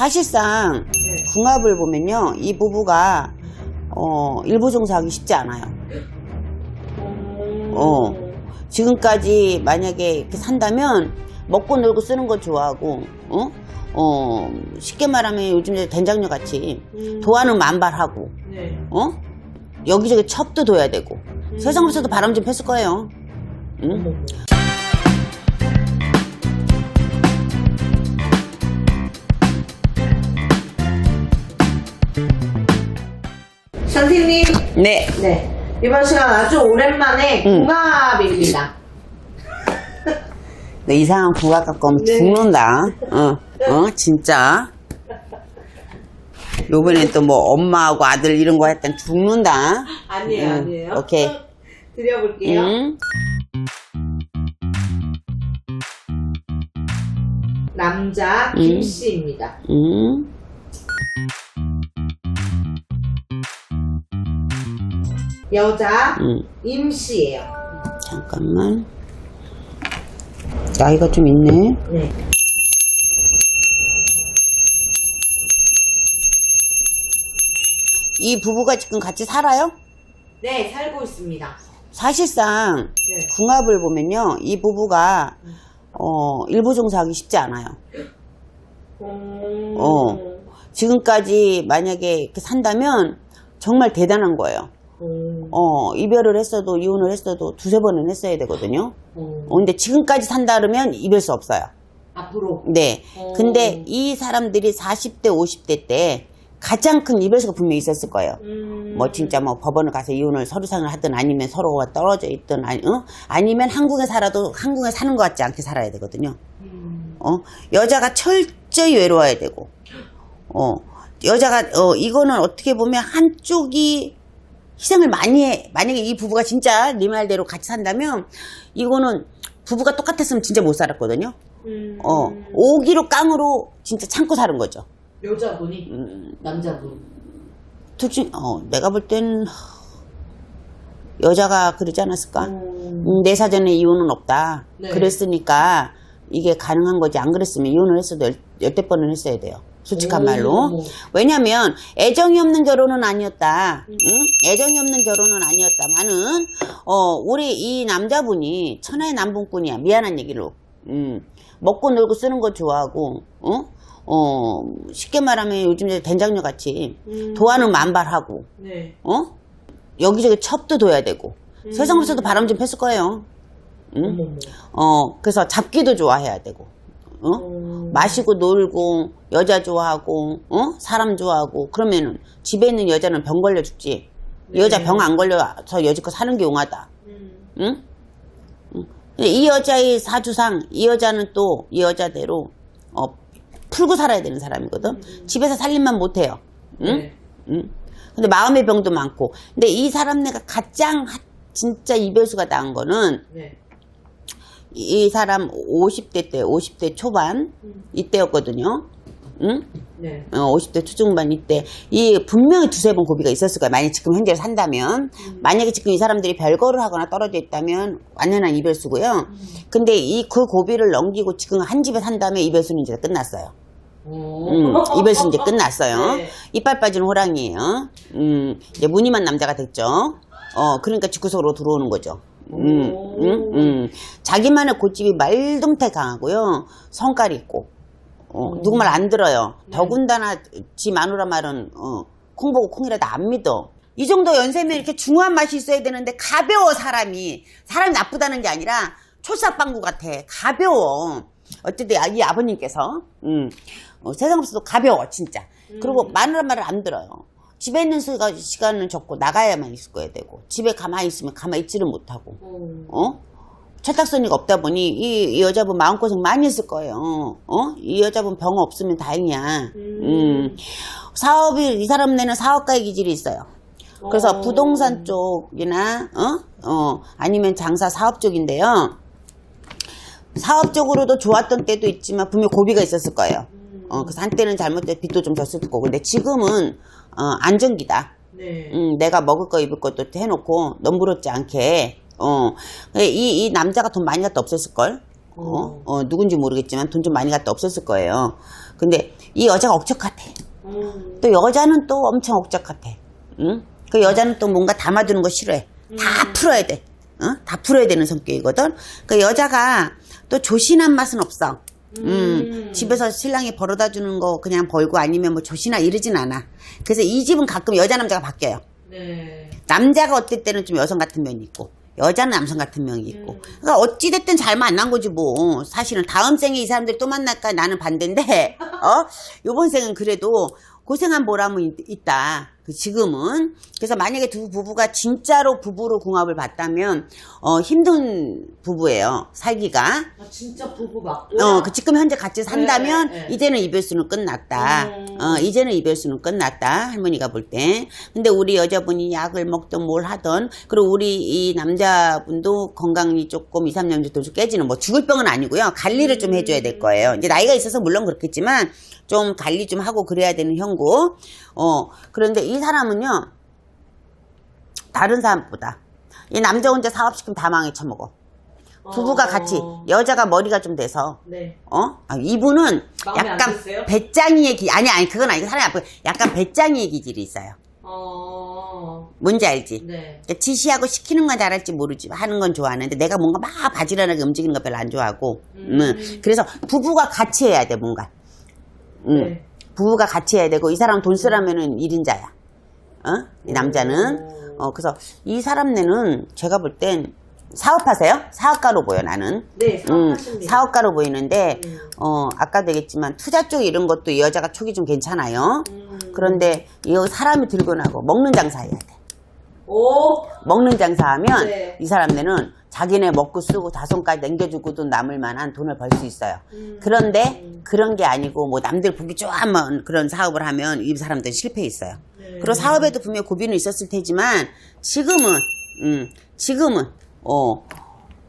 사실상 네. 궁합을 보면요, 이 부부가 어, 일부 종사하기 쉽지 않아요. 어. 지금까지 만약에 이렇게 산다면 먹고 놀고 쓰는 거 좋아하고, 어? 어, 쉽게 말하면 요즘 된장녀 같이 음. 도안은 만발하고, 네. 어? 여기저기 첩도 둬야 되고, 세상 없어도 바람 좀 폈을 거예요. 응? 선생님, 네. 네. 이번 시간 아주 오랜만에 음. 궁합입니다. 너 이상한 부각 갖고 오면 네. 죽는다. 어, 어, 진짜. 요번엔 또 뭐 엄마하고 아들 이런 거 했던 죽는다. 아니에요, 음, 아니에요. 오케이. 드려볼게요. 응? 남자 음. 김씨입니다. 응? 여자 응. 임씨예요. 잠깐만. 나이가 좀 있네. 네. 이 부부가 지금 같이 살아요? 네, 살고 있습니다. 사실상 네. 궁합을 보면요, 이 부부가 어, 일부 종사하기 쉽지 않아요. 음. 어. 지금까지 만약에 이렇게 산다면 정말 대단한 거예요. 음. 어, 이별을 했어도 이혼을 했어도 두세 번은 했어야 되거든요. 음. 어, 근데 지금까지 산다 그러면 이별 수 없어요. 앞으로. 네. 어. 근데 이 사람들이 40대, 50대 때 가장 큰 이별수가 분명히 있었을 거예요. 음. 뭐 진짜 뭐 법원을 가서 이혼을 서류상을 하든 아니면 서로가 떨어져 있든 아니, 어? 아니면 한국에 살아도 한국에 사는 것 같지 않게 살아야 되거든요. 음. 어? 여자가 철저히 외로워야 되고, 어, 여자가, 어, 이거는 어떻게 보면 한쪽이 희생을 많이 해. 만약에 이 부부가 진짜 네 말대로 같이 산다면, 이거는 부부가 똑같았으면 진짜 못 살았거든요. 음. 어, 오기로 깡으로 진짜 참고 사는 거죠. 여자분이 음. 남자분. 둘 중, 어, 내가 볼 땐, 여자가 그러지 않았을까? 음. 음, 내 사전에 이혼은 없다. 네. 그랬으니까 이게 가능한 거지. 안 그랬으면 이혼을 했어도 열, 열댓 번은 했어야 돼요. 솔직한 오. 말로. 왜냐면 애정이 없는 결혼은 아니었다. 응? 애정이 없는 결혼은 아니었다만은 어, 우리 이 남자분이 천하의 남분꾼이야. 미안한 얘기로. 음, 먹고 놀고 쓰는 거 좋아하고, 어? 어, 쉽게 말하면 요즘 된장녀 같이 음. 도안은 만발하고, 네. 어? 여기저기 첩도 둬야 되고, 음. 세상 없어도 바람 좀 폈을 거예요. 응? 어, 그래서 잡기도 좋아해야 되고, 어? 음. 마시고 놀고, 여자 좋아하고, 어? 사람 좋아하고, 그러면은 집에 있는 여자는 병 걸려 죽지. 여자 네. 병안 걸려서 여지껏 사는 게 용하다. 음. 응? 이 여자의 사주상, 이 여자는 또 이 여자대로, 어, 풀고 살아야 되는 사람이거든. 집에서 살림만 못해요. 응? 음. 네. 응? 근데 마음의 병도 많고. 근데 이 사람 내가 가장 하- 진짜 이별수가 나은 거는 네. 이 사람 50대 때, 50대 초반 음. 이때였거든요. 응? 네. 어, 50대 초중반 이때 이 분명히 두세 번 고비가 있었을 거야. 만약 지금 현재 산다면 만약에 지금 이 사람들이 별거를 하거나 떨어져 있다면 완연한 이별수고요. 근데 이 그 고비를 넘기고 지금 한 집에 산다면 이별수는 이제 끝났어요. 오. 음, 이별수 이제 끝났어요. 네. 이빨 빠진 호랑이에요. 음, 이제 무늬만 남자가 됐죠. 어, 그러니까 집구석으로 들어오는 거죠. 음, 오. 음, 음. 자기만의 고집이 말동태 강하고요. 성깔이 있고, 어, 누구 말 안 들어요. 네. 더군다나 지 마누라 말은, 어, 콩 보고 콩이라도 안 믿어. 이 정도 연세면 이렇게 중후한 맛이 있어야 되는데 가벼워 사람이 사람이 나쁘다는 게 아니라 초사빵구 같아 가벼워 어쨌든 아- 이 아버님께서 음, 어, 세상 없어도 가벼워 진짜 그리고 마누라 말을 안 들어요 집에 있는 시간은 적고 나가야만 있을 거야 되고 집에 가만히 있으면 가만히 있지를 못하고 음. 어? 철딱서니가 없다 보니 이, 이 여자분 마음고생 많이 했을 거예요. 어? 이 여자분 병 없으면 다행이야. 음. 사업이 이 사람 내는 사업가의 기질이 있어요. 그래서 어. 부동산 쪽이나 어? 어, 아니면 장사 사업 쪽인데요. 사업적으로도 좋았던 때도 있지만 분명 고비가 있었을 거예요. 어, 그래서 한때는 잘못돼 빚도 좀 졌을 거고. 근데 지금은 어, 안정기다. 네. 음, 내가 먹을 거 입을 것도 해놓고 넘부럽지 않게 어, 이, 이 남자가 돈 많이 갖다 없었을걸? 어, 어, 누군지 모르겠지만 돈 좀 많이 갖다 없었을 거예요. 근데 이 여자가 억척 같아. 음. 또 여자는 또 엄청 억척 같아. 응? 그 여자는 또 뭔가 담아두는 거 싫어해. 다 풀어야 돼. 어? 다 풀어야 되는 성격이거든. 그 여자가 또 조신한 맛은 없어. 음, 집에서 신랑이 벌어다 주는 거 그냥 벌고 아니면 뭐 조신하 이러진 않아. 그래서 이 집은 가끔 여자 남자가 바뀌어요. 네. 남자가 어떨 때는 좀 여성 같은 면이 있고 여자는 남성 같은 면이 있고. 그러니까 어찌 됐든 잘 만난 거지 뭐. 사실은 다음 생에 이 사람들이 또 만날까? 나는 반대인데. 어? 요번 생은 그래도 고생한 보람은 있- 있다. 그 지금은 그래서 만약에 두 부부가 진짜로 부부로 궁합을 봤다면 어 힘든 부부예요 살기가 아, 진짜 부부 맞고. 어, 그 지금 현재 같이 산다면 네, 네, 네. 이제는 이별수는 끝났다. 음. 어, 이제는 이별수는 끝났다. 할머니가 볼 때. 근데 우리 여자분이 약을 먹던 뭘 하던 그리고 우리 이 남자분도 건강이 조금 2, 3년 정도 좀 깨지는 뭐 죽을 병은 아니고요. 관리를 좀 해줘야 될 거예요. 이제 나이가 있어서 물론 그렇겠지만 좀 관리 좀 하고 그래야 되는 형고. 어, 그런데 이 사람은요. 다른 사람보다 이 남자 혼자 사업시키면 다 망해 처먹어. 부부가 어. 같이 여자가 머리가 좀 돼서 네. 어? 아, 이분은 마음에 안 약간 드세요? 배짱이의 기 아니 아니 그건 아니고 사람이 아프고 약간 배짱이의 기질이 있어요. 어. 뭔지 알지? 네. 그러니까 지시하고 시키는 건 잘할지 모르지 하는 건 좋아하는데 내가 뭔가 막 바지런하게 움직이는 거 별로 안 좋아하고 음. 음. 그래서 부부가 같이 해야 돼 뭔가 음. 네. 부부가 같이 해야 되고 이 사람 돈 쓰라면은 1인자야 어? 이 남자는 오. 어 그래서 이 사람네는 제가 볼 땐 사업하세요? 사업가로 보여 나는 네, 음, 사업하십니다. 사업가로 보이는데 음. 어 아까도 얘기했지만 투자 쪽 이런 것도 이 여자가 촉이 좀 괜찮아요. 음. 그런데 이 사람이 들고 나고 먹는 장사 해야 돼. 오. 먹는 장사하면 네. 이 사람들은 자기네 먹고 쓰고 다손까지 남겨주고도 남을 만한 돈을 벌 수 있어요. 음. 그런데 그런 게 아니고 뭐 남들 보기 좋아하면 그런 사업을 하면 이 사람들은 실패해 있어요. 네. 그리고 사업에도 분명 고비는 있었을 테지만 지금은 음 지금은 어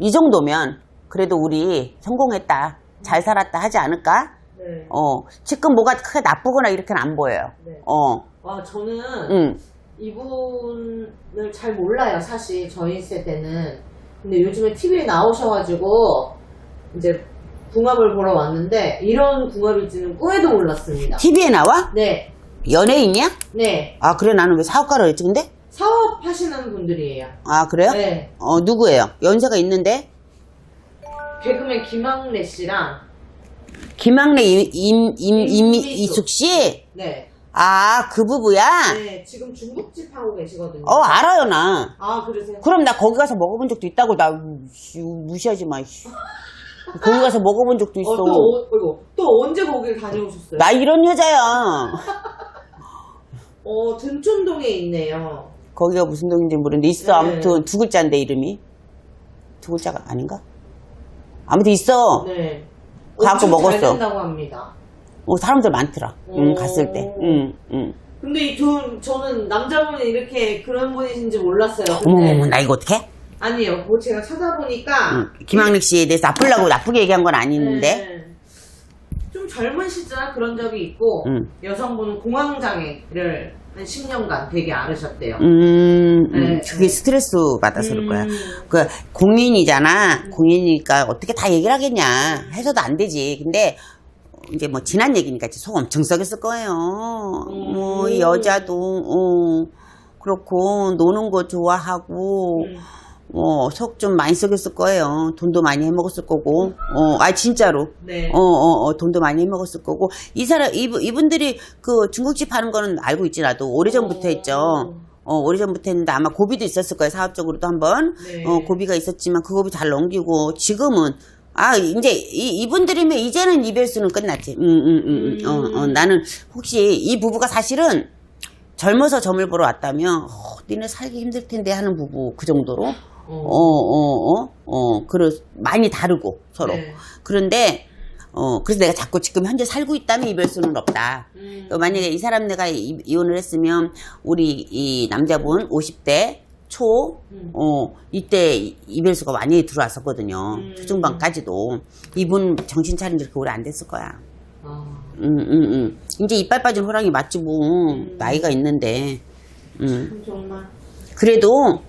이 정도면 그래도 우리 성공했다 잘 살았다 하지 않을까? 네. 어 지금 뭐가 크게 나쁘거나 이렇게는 안 보여요. 네. 어 와, 저는 음. 이분을 잘 몰라요, 사실 저희 세대는. 근데 요즘에 TV에 나오셔가지고 이제 궁합을 보러 왔는데 이런 궁합일지는 꿈에도 몰랐습니다. TV에 나와? 네, 연예인이야? 네. 아 그래 나는 왜 사업가로 했지 근데? 사업하시는 분들이에요. 아 그래요? 네. 어 누구예요? 연세가 있는데 개그맨 김학래 씨랑 김학래 임 임 임 임미숙. 이숙 씨? 네. 아 그 부부야? 네, 지금 중국집 하고 계시거든요. 어 알아요 나. 아, 그러세요? 그럼 나 거기 가서 먹어본 적도 있다고 나 씨, 무시하지 마. 씨. 거기 가서 먹어본 적도 있어. 어, 또, 어, 이거, 또 언제 거길 다녀오셨어요? 나 이런 여자야. 어, 등촌동에 있네요. 거기가 무슨 동인지 모르는데 있어. 네. 아무튼 두 글자인데 이름이 두 글자가 아닌가? 아무튼 있어. 네. 엄청 먹었어. 잘 된다고 합니다. 어, 사람들 많더라. 응, 오. 갔을 때. 응, 응. 근데 이 두, 저는 남자분이 이렇게 그런 분이신지 몰랐어요. 근데 어머머머, 나 이거 어떡해? 아니에요. 뭐 제가 찾아보니까. 응. 김학래 씨에 대해서 나쁘려고 나쁘게 얘기한 건 아닌데. 네. 좀 젊은 시절 그런 적이 있고, 응. 여성분은 공황장애를 한 10년간 되게 앓으셨대요. 음, 음, 네. 그게 스트레스 받아서 그럴 거야. 음. 그, 공인이잖아. 공인이니까 어떻게 다 얘기를 하겠냐. 해서도 안 되지. 근데, 이제 뭐, 지난 얘기니까 이제 속 엄청 썩였을 거예요. 뭐, 이 여자도, 어, 그렇고, 노는 거 좋아하고, 음. 어, 속좀 많이 썩였을 거예요. 돈도 많이 해먹었을 거고, 어, 아, 진짜로. 네. 어, 어, 어, 돈도 많이 해먹었을 거고. 이 사람, 이분, 이분들이 그 중국집 하는 거는 알고 있지, 나도. 오래 전부터 했죠. 어, 오래 전부터 했는데 아마 고비도 있었을 거예요, 사업적으로도 한 번. 네. 어, 고비가 있었지만 그 고비 잘 넘기고, 지금은, 아, 이제, 이, 이분들이면 이제는 이별수는 끝났지. 음, 음, 음, 음. 어, 어, 나는 혹시 이 부부가 사실은 젊어서 점을 보러 왔다면, 어, 니네 살기 힘들 텐데 하는 부부, 그 정도로. 어. 어, 어, 어, 어, 그래, 많이 다르고, 서로. 네. 그런데, 어, 그래서 내가 자꾸 지금 현재 살고 있다면 이별 수는 없다. 음. 어, 만약에 이 사람 내가 이, 이혼을 했으면, 우리 이 남자분 50대 초, 음. 어, 이때 이- 이별수가 많이 들어왔었거든요. 음. 초중반까지도. 이분 정신 차린 지 그렇게 오래 안 됐을 거야. 아. 음, 음, 음. 이제 이빨 빠진 호랑이 맞지 뭐. 음. 나이가 있는데. 음. 정말. 그래도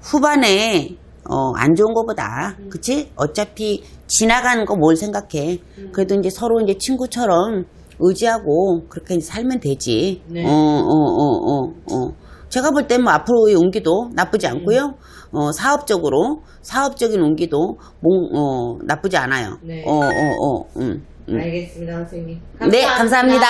후반에 어, 안 좋은 거보다 그치? 어차피 지나가는 거 뭘 생각해. 그래도 이제 서로 이제 친구처럼 의지하고 그렇게 이제 살면 되지. 네. 어, 어, 어, 어, 어. 제가 볼땐뭐 앞으로의 운기도 나쁘지 않고요. 어, 사업적으로, 사업적인 운기도 몽, 어, 나쁘지 않아요. 네. 어, 어, 어, 음. 음. 알겠습니다, 선생님. 네, 감사합니다.